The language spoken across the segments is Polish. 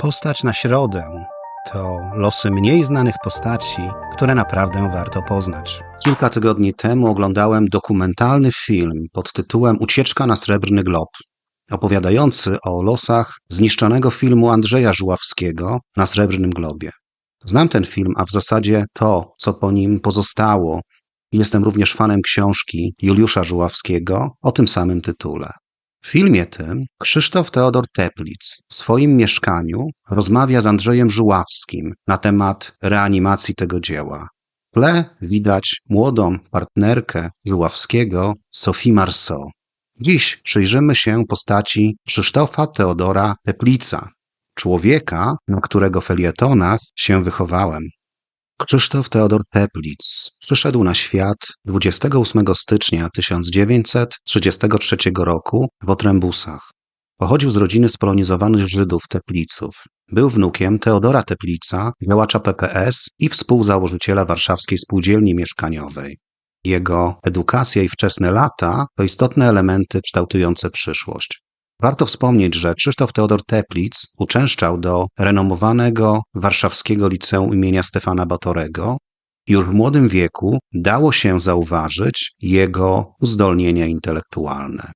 Postać na środę to losy mniej znanych postaci, które naprawdę warto poznać. Kilka tygodni temu oglądałem dokumentalny film pod tytułem Ucieczka na Srebrny Glob, opowiadający o losach zniszczonego filmu Andrzeja Żuławskiego na Srebrnym Globie. Znam ten film, a w zasadzie to, co po nim pozostało. Jestem również fanem książki Juliusza Żuławskiego o tym samym tytule. W filmie tym Krzysztof Teodor Teplic w swoim mieszkaniu rozmawia z Andrzejem Żuławskim na temat reanimacji tego dzieła. W tle widać młodą partnerkę Żuławskiego, Sophie Marceau. Dziś przyjrzymy się postaci Krzysztofa Teodora Teplica, człowieka, na którego felietonach się wychowałem. Krzysztof Teodor Teplitz przyszedł na świat 28 stycznia 1933 roku w Otrębusach. Pochodził z rodziny spolonizowanych Żydów Tepliców. Był wnukiem Teodora Teplica, działacza PPS i współzałożyciela Warszawskiej Spółdzielni Mieszkaniowej. Jego edukacja i wczesne lata to istotne elementy kształtujące przyszłość. Warto wspomnieć, że Krzysztof Teodor Teplic uczęszczał do renomowanego warszawskiego liceum imienia Stefana Batorego. Już w młodym wieku dało się zauważyć jego uzdolnienia intelektualne.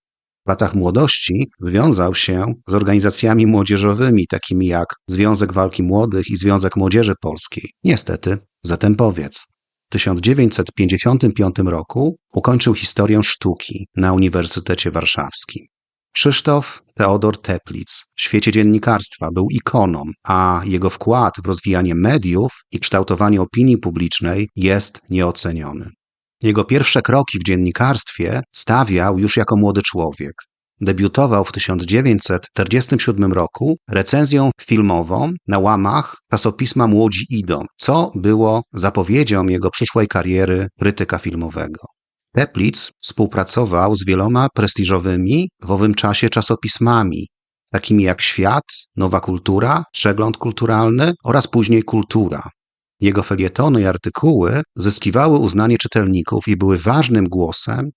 W latach młodości wiązał się z organizacjami młodzieżowymi, takimi jak Związek Walki Młodych i Związek Młodzieży Polskiej. Niestety, zatem powiedz. W 1955 roku ukończył historię sztuki na Uniwersytecie Warszawskim. Krzysztof Teodor Teplic w świecie dziennikarstwa był ikoną, a jego wkład w rozwijanie mediów i kształtowanie opinii publicznej jest nieoceniony. Jego pierwsze kroki w dziennikarstwie stawiał już jako młody człowiek. Debiutował w 1947 roku recenzją filmową na łamach czasopisma Młodzi Idą, co było zapowiedzią jego przyszłej kariery krytyka filmowego. Teplic współpracował z wieloma prestiżowymi w owym czasie czasopismami, takimi jak Świat, Nowa Kultura, Przegląd Kulturalny oraz później Kultura. Jego felietony i artykuły zyskiwały uznanie czytelników i były ważnym głosem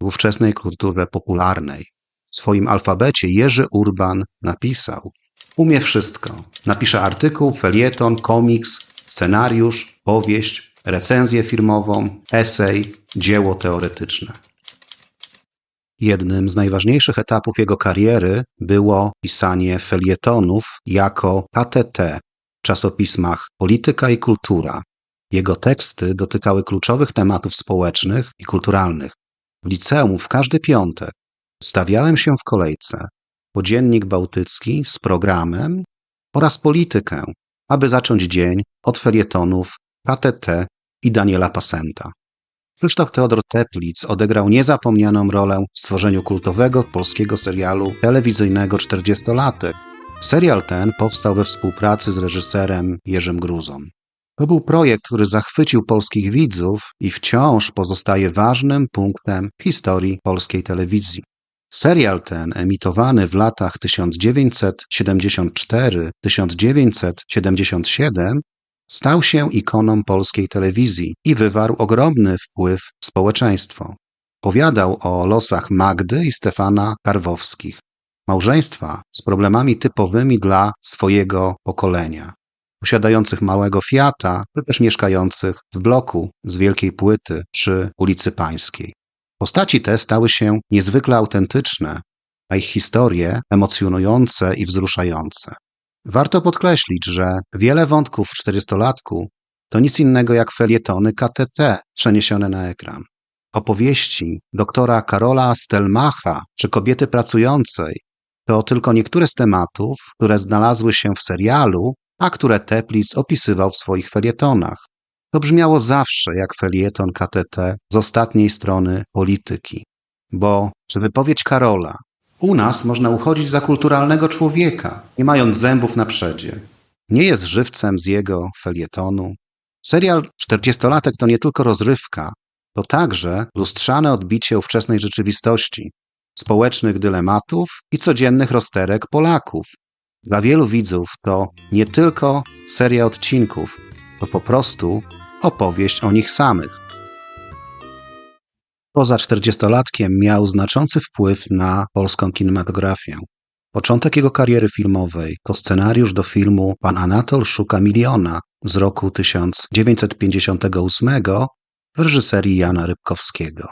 w ówczesnej kulturze popularnej. W swoim alfabecie Jerzy Urban napisał: Umie wszystko. Napisze artykuł, felieton, komiks, scenariusz, powieść, recenzję firmową, esej, dzieło teoretyczne. Jednym z najważniejszych etapów jego kariery było pisanie felietonów jako KTT w czasopismach Polityka i Kultura. Jego teksty dotykały kluczowych tematów społecznych i kulturalnych. W liceum w każdy piątek stawiałem się w kolejce po dziennik bałtycki z programem oraz politykę, aby zacząć dzień od felietonów KTT i Daniela Pasenta. Krzysztof Teodor Teplic odegrał niezapomnianą rolę w stworzeniu kultowego polskiego serialu telewizyjnego 40-latek. Serial ten powstał we współpracy z reżyserem Jerzym Gruzą. To był projekt, który zachwycił polskich widzów i wciąż pozostaje ważnym punktem historii polskiej telewizji. Serial ten, emitowany w latach 1974-1977, Stał się ikoną polskiej telewizji i wywarł ogromny wpływ w społeczeństwo. Powiadał o losach Magdy i Stefana Karwowskich, małżeństwa z problemami typowymi dla swojego pokolenia, posiadających małego Fiata, czy też mieszkających w bloku z wielkiej płyty przy ulicy Pańskiej. Postaci te stały się niezwykle autentyczne, a ich historie emocjonujące i wzruszające. Warto podkreślić, że wiele wątków w czterystolatku to nic innego jak felietony KTT przeniesione na ekran. Opowieści doktora Karola Stelmacha czy kobiety pracującej to tylko niektóre z tematów, które znalazły się w serialu, a które Teplic opisywał w swoich felietonach. To brzmiało zawsze jak felieton KTT z ostatniej strony polityki. Bo czy wypowiedź Karola u nas można uchodzić za kulturalnego człowieka, nie mając zębów na przedzie. Nie jest żywcem z jego felietonu. Serial Czterdziestolatek to nie tylko rozrywka, to także lustrzane odbicie ówczesnej rzeczywistości, społecznych dylematów i codziennych rozterek Polaków. Dla wielu widzów to nie tylko seria odcinków, to po prostu opowieść o nich samych. Poza czterdziestolatkiem miał znaczący wpływ na polską kinematografię. Początek jego kariery filmowej to scenariusz do filmu Pan Anatol szuka miliona z roku 1958 w reżyserii Jana Rybkowskiego.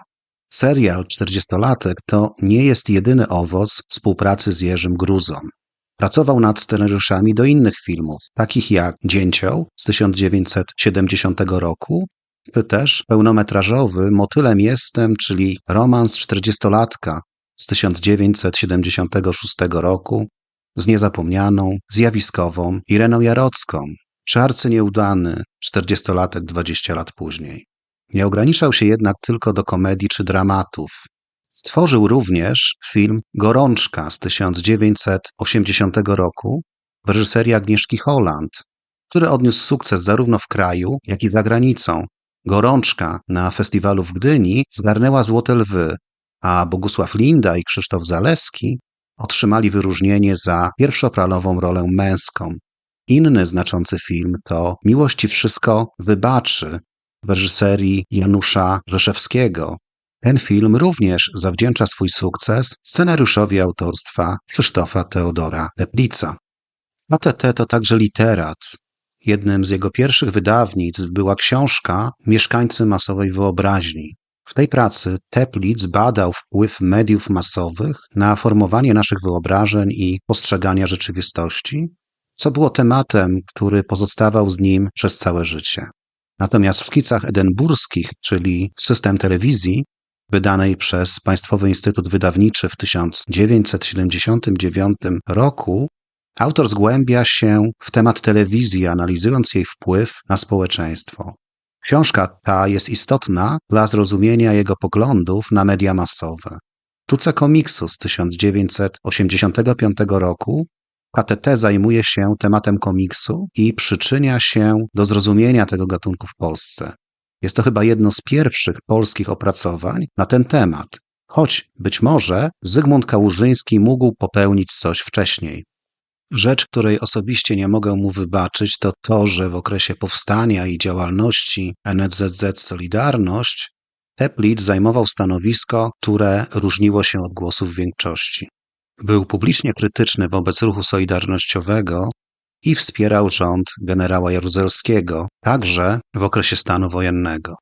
Serial Czterdziestolatek to nie jest jedyny owoc współpracy z Jerzym Gruzą. Pracował nad scenariuszami do innych filmów, takich jak Dzięcioł z 1970 roku, też pełnometrażowy Motylem jestem, czyli romans czterdziestolatka z 1976 roku z niezapomnianą, zjawiskową Ireną Jarocką, czy arcynieudany czterdziestolatek 20 lat później. Nie ograniczał się jednak tylko do komedii czy dramatów. Stworzył również film Gorączka z 1980 roku w reżyserii Agnieszki Holland, który odniósł sukces zarówno w kraju, jak i za granicą. Gorączka na festiwalu w Gdyni zgarnęła Złote Lwy, a Bogusław Linda i Krzysztof Zaleski otrzymali wyróżnienie za pierwszoplanową rolę męską. Inny znaczący film to Miłości wszystko wybaczy w reżyserii Janusza Rzeszewskiego. Ten film również zawdzięcza swój sukces scenariuszowi autorstwa Krzysztofa Teodora Teplica. ATT to także literat. Jednym z jego pierwszych wydawnictw była książka Mieszkańcy masowej wyobraźni. W tej pracy Teplitz badał wpływ mediów masowych na formowanie naszych wyobrażeń i postrzegania rzeczywistości, co było tematem, który pozostawał z nim przez całe życie. Natomiast w szkicach edynburskich, czyli system telewizji, wydanej przez Państwowy Instytut Wydawniczy w 1979 roku, autor zgłębia się w temat telewizji, analizując jej wpływ na społeczeństwo. Książka ta jest istotna dla zrozumienia jego poglądów na media masowe. Tuce komiksu z 1985 roku KTT zajmuje się tematem komiksu i przyczynia się do zrozumienia tego gatunku w Polsce. Jest to chyba jedno z pierwszych polskich opracowań na ten temat, choć być może Zygmunt Kałużyński mógł popełnić coś wcześniej. Rzecz, której osobiście nie mogę mu wybaczyć, to to, że w okresie powstania i działalności NZZ Solidarność Teplitz zajmował stanowisko, które różniło się od głosów większości. Był publicznie krytyczny wobec ruchu solidarnościowego i wspierał rząd generała Jaruzelskiego, także w okresie stanu wojennego.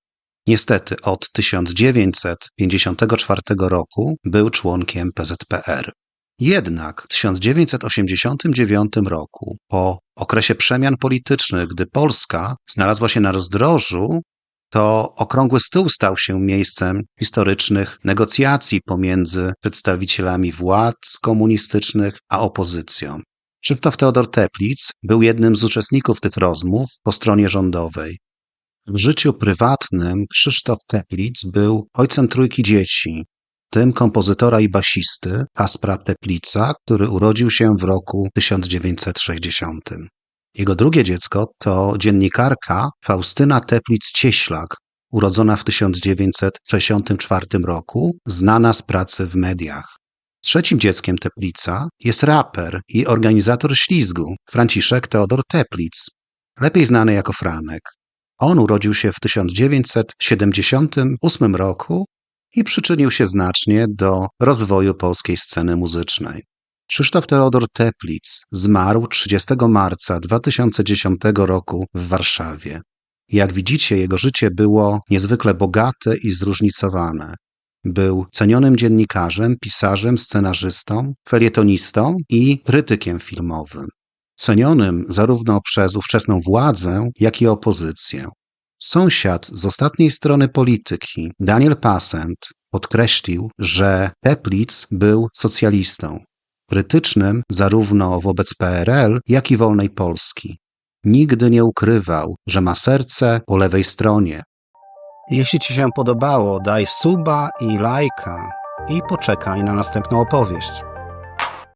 Niestety od 1954 roku był członkiem PZPR. Jednak w 1989 roku, po okresie przemian politycznych, gdy Polska znalazła się na rozdrożu, to okrągły stół stał się miejscem historycznych negocjacji pomiędzy przedstawicielami władz komunistycznych a opozycją. Krzysztof Teodor Teplitz był jednym z uczestników tych rozmów po stronie rządowej. W życiu prywatnym Krzysztof Teplitz był ojcem trójki dzieci, tym kompozytora i basisty Kaspra Teplica, który urodził się w roku 1960. Jego drugie dziecko to dziennikarka Faustyna Teplic-Cieślak, urodzona w 1964 roku, znana z pracy w mediach. Trzecim dzieckiem Teplica jest raper i organizator ślizgu Franciszek Teodor Teplic, lepiej znany jako Franek. On urodził się w 1978 roku i przyczynił się znacznie do rozwoju polskiej sceny muzycznej. Krzysztof Teodor Teplitz zmarł 30 marca 2010 roku w Warszawie. Jak widzicie, jego życie było niezwykle bogate i zróżnicowane. Był cenionym dziennikarzem, pisarzem, scenarzystą, felietonistą i krytykiem filmowym. Cenionym zarówno przez ówczesną władzę, jak i opozycję. Sąsiad z ostatniej strony polityki, Daniel Passent, podkreślił, że Teplitz był socjalistą, krytycznym zarówno wobec PRL, jak i wolnej Polski. Nigdy nie ukrywał, że ma serce po lewej stronie. Jeśli Ci się podobało, daj suba i lajka i poczekaj na następną opowieść.